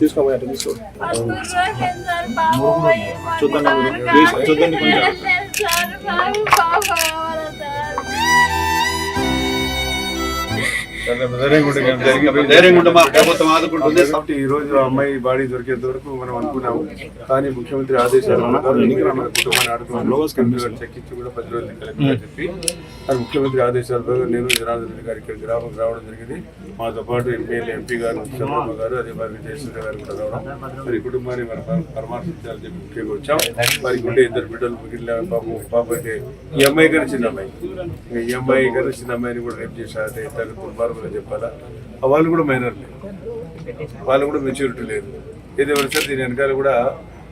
తీసుకోబోయే అటు తీసుకో చూద్దాం. చూద్దాం, కాబట్టి ఈ రోజు అమ్మాయి బాడీ దొరికేంత వరకు మనం అనుకున్నాము. కానీ ముఖ్యమంత్రి ఆదేశాల కుటుంబాన్ని చెక్కించి కూడా పది రోజులు చెప్పి కానీ ముఖ్యమంత్రి ఆదేశాల ప్రకారం నేను జనార్దన్ రెడ్డి గారు ఇక్కడ గ్రామం రావడం జరిగింది. మాతో పాటు ఎమ్మెల్యే ఎంపీ గారు చంద్రబాబు గారు అదే మరి జయసూర్య గారు కూడా రావడం. మరి కుటుంబాన్ని మనం పర- పరామర్శించాలని చెప్పి ముఖ్యంగా వచ్చాం. వారికి ఉండే ఇద్దరు బిడ్డలు మిగిలిన పాపం పాప అయితే ఈ అమ్మాయి గారు చిన్న అమ్మాయి. ఈ అమ్మాయి గారు చిన్న అమ్మాయిని కూడా రేపు చేశారు. తగ్గ దుర్మార్గులు చెప్పాలా? వాళ్ళు కూడా మైనర్లే వాళ్ళు కూడా మెచ్యూరిటీ లేదు. ఏదేమైనా సరే దీని వెనకాల కూడా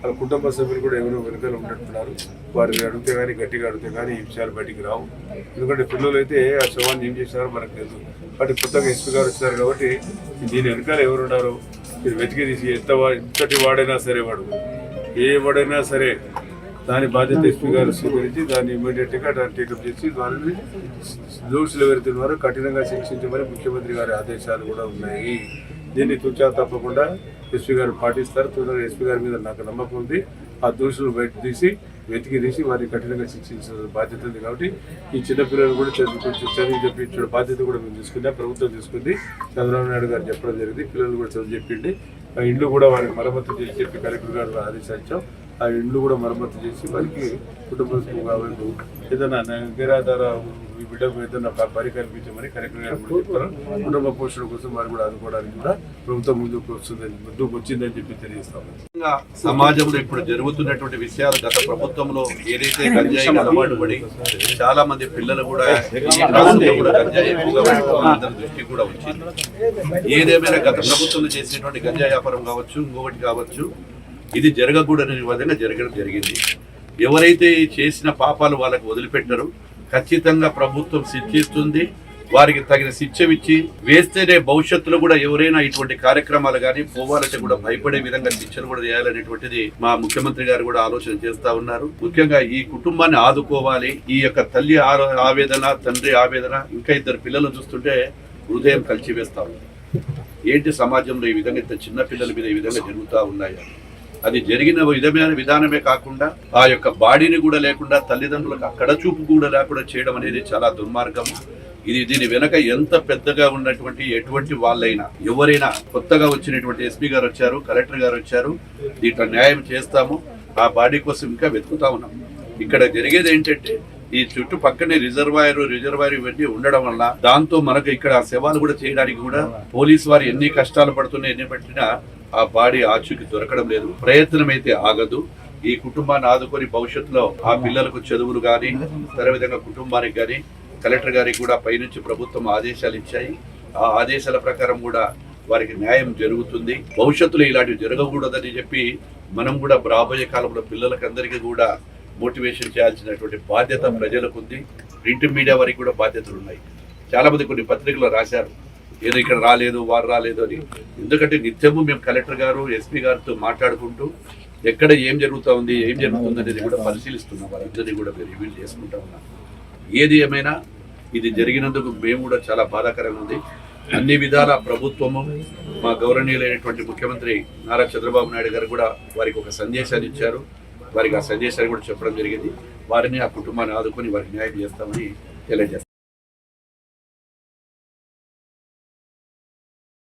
వాళ్ళ కుటుంబ సభ్యులు కూడా ఎవరు వెనకాల ఉన్నట్టున్నారు. వారిని అడిగితే కానీ గట్టిగా అడిగితే కానీ ఈ విషయాలు బయటికి రావు. ఎందుకంటే పిల్లలు అయితే ఆ శవాన్ని ఏం చేశారో మనకు తెలుసు వాటి కొత్తగా ఎస్పీ గారు వచ్చారు కాబట్టి దీని వెనకాల ఎవరు ఉన్నారో? మీరు వెతికి తీసి ఎంత వా- ఎంతటి వాడైనా సరే వాడు. ఏ వాడైనా సరే దాని బాధ్యత ఎస్పీ గారు స్వీకరించి దాన్ని ఇమీడియట్గా దాన్ని టేకప్ చేసి వారిని దోషులు ఎవరైతే ఉన్నారో కఠినంగా శిక్షించమని ముఖ్యమంత్రి గారి ఆదేశాలు కూడా ఉన్నాయి. దీన్ని తుచా తప్పకుండా ఎస్పీ గారు పాటిస్తారు. తొందరగా ఎస్పీ గారి మీద నాకు నమ్మకం ఉంది. ఆ దోషులు బయట తీసి వెతికి తీసి వారిని కఠినంగా శిక్షించిన బాధ్యత ఉంది కాబట్టి ఈ చిన్న పిల్లలు కూడా చదువు చదివి చెప్పించిన బాధ్యత కూడా మేము తీసుకుందా ప్రభుత్వం తీసుకుంది. చంద్రబాబు నాయుడు గారు చెప్పడం జరిగింది. పిల్లలు కూడా చదువు చెప్పిండి ఆ ఇండ్లు కూడా వారికి మరమ్మతు చేసి చెప్పి కలెక్టర్ గారు ఆదేశించాం. ఆ ఇండ్లు కూడా మరమ్మతు చేసి వారికి కుటుంబ వాళ్ళకు ఏదైనా నిరాధార ఈ బిడ్డకు ఏదైనా ప- పని కల్పించమని కలెక్టర్ గారు కుటుంబ పోషణ కోసం వారు కూడా ఆదుకోవడానికి కూడా ప్రభుత్వం ముందుకు వస్తుందని ముందుకు వచ్చిందని చెప్పి తెలియజేస్తాం. సమాజంలో ఇప్పుడు జరుగుతున్నటువంటి విషయాలు గత ప్రభుత్వంలో ఏదైతే గంజాయి అలవాటు పడి చాలా మంది పిల్లలు కూడా కూడా గంజాయి ఎక్కువగా కూడా వచ్చింది. ఏదేమైనా గత ప్రభుత్వంలో చేసినటువంటి గంజాయి వ్యాపారం కావచ్చు ఇంకొకటి కావచ్చు ఇది జరగకూడని విధంగా జరగడం జరిగింది. ఎవరైతే చేసిన పాపాలు వాళ్ళకు వదిలిపెట్టరు ఖచ్చితంగా ప్రభుత్వం శిక్షిస్తుంది వారికి తగిన శిక్ష ఇచ్చి వేస్తేనే భవిష్యత్తులో కూడా ఎవరైనా ఇటువంటి కార్యక్రమాలు కానీ పోవాలంటే కూడా భయపడే విధంగా శిక్షలు కూడా చేయాలనేటువంటిది మా ముఖ్యమంత్రి గారు కూడా ఆలోచన చేస్తా ఉన్నారు. ముఖ్యంగా ఈ కుటుంబాన్ని ఆదుకోవాలి. ఈ యొక్క తల్లి ఆ- ఆవేదన తండ్రి ఆవేదన ఇంకా ఇద్దరు పిల్లలు చూస్తుంటే హృదయం కలిచివేస్తా ఉంది. ఏంటి సమాజంలో ఈ విధంగా ఇంత చిన్న పిల్లల మీద ఈ విధంగా జరుగుతూ ఉన్నాయా? అది జరిగిన విధమైన విధానమే కాకుండా ఆ యొక్క బాడీని కూడా లేకుండా తల్లిదండ్రులకు అక్కడ చూపు కూడా లేకుండా చేయడం అనేది చాలా దుర్మార్గం ఇది దీని వెనక ఎంత పెద్దగా ఉన్నటువంటి ఎటువంటి వాళ్ళైనా ఎవరైనా కొత్తగా వచ్చినటువంటి ఎస్పీ గారు వచ్చారు కలెక్టర్ గారు వచ్చారు దీంట్లో న్యాయం చేస్తాము. ఆ బాడీ కోసం ఇంకా వెతుకుతా ఉన్నాం. ఇక్కడ జరిగేది ఏంటంటే ఈ చుట్టూ పక్కనే రిజర్వాయర్ రిజర్వాయర్ ఇవన్నీ ఉండడం వల్ల దాంతో మనకు ఇక్కడ శవాలు కూడా చేయడానికి కూడా పోలీస్ వారు ఎన్ని కష్టాలు పడుతున్నాయి ఎన్ని పట్టినా ఆ బాడీ ఆచూకి దొరకడం లేదు. ప్రయత్నం అయితే ఆగదు. ఈ కుటుంబాన్ని ఆదుకొని భవిష్యత్తులో ఆ పిల్లలకు చదువులు కానీ తరవిధంగా కుటుంబానికి కానీ కలెక్టర్ గారికి కూడా పైనుంచి ప్రభుత్వం ఆదేశాలు ఇచ్చాయి. ఆ ఆదేశాల ప్రకారం కూడా వారికి న్యాయం జరుగుతుంది. భవిష్యత్తులో ఇలాంటివి జరగకూడదని చెప్పి మనం కూడా రాబోయే కాలంలో పిల్లలకందరికీ కూడా మోటివేషన్ చేయాల్సినటువంటి బాధ్యత ప్రజలకు ఉంది. ప్రింట్ మీడియా వారికి కూడా బాధ్యతలు ఉన్నాయి చాలా మంది కొన్ని పత్రికలు రాశారు. ఏదో ఇక్కడ రాలేదు వారు రాలేదు అని. ఎందుకంటే నిత్యము మేము కలెక్టర్ గారు ఎస్పీ గారితో మాట్లాడుకుంటూ ఎక్కడ ఏం జరుగుతూ ఉంది ఏం జరుగుతుంది అనేది కూడా పరిశీలిస్తున్నాం. వాళ్ళందరినీ కూడా రివ్యూ చేసుకుంటా ఉన్నాం. ఏది ఏమైనా ఇది జరిగినందుకు మేము కూడా చాలా బాధాకరంగా ఉంది. అన్ని విధాల ప్రభుత్వము మా గౌరవనీయులైనటువంటి ముఖ్యమంత్రి నారా చంద్రబాబు నాయుడు గారు కూడా వారికి ఒక సందేశాన్ని ఇచ్చారు. వారికి ఆ సందేశాన్ని కూడా చెప్పడం జరిగింది. వారిని ఆ కుటుంబాన్ని ఆదుకొని వారికి న్యాయం చేస్తామని తెలియజేస్తారు